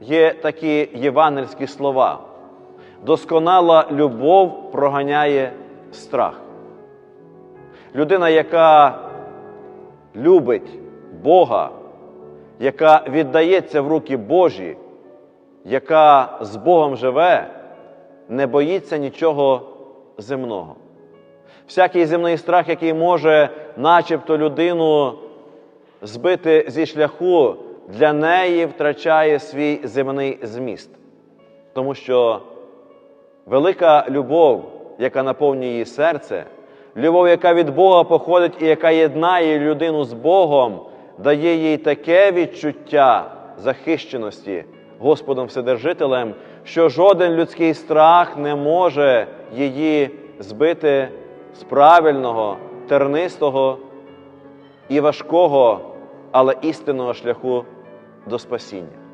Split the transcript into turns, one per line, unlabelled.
є такі євангельські слова. Досконала любов проганяє страх. Людина, яка любить Бога, яка віддається в руки Божі, яка з Богом живе, не боїться нічого земного. Всякий земний страх, який може, начебто, людину збити зі шляху, для неї втрачає свій земний зміст. Тому що велика любов, яка наповнює її серце, любов, яка від Бога походить і яка єднає людину з Богом, дає їй таке відчуття захищеності Господом Вседержителем, що жоден людський страх не може її збити з правильного, тернистого і важкого, але істинного шляху до спасіння.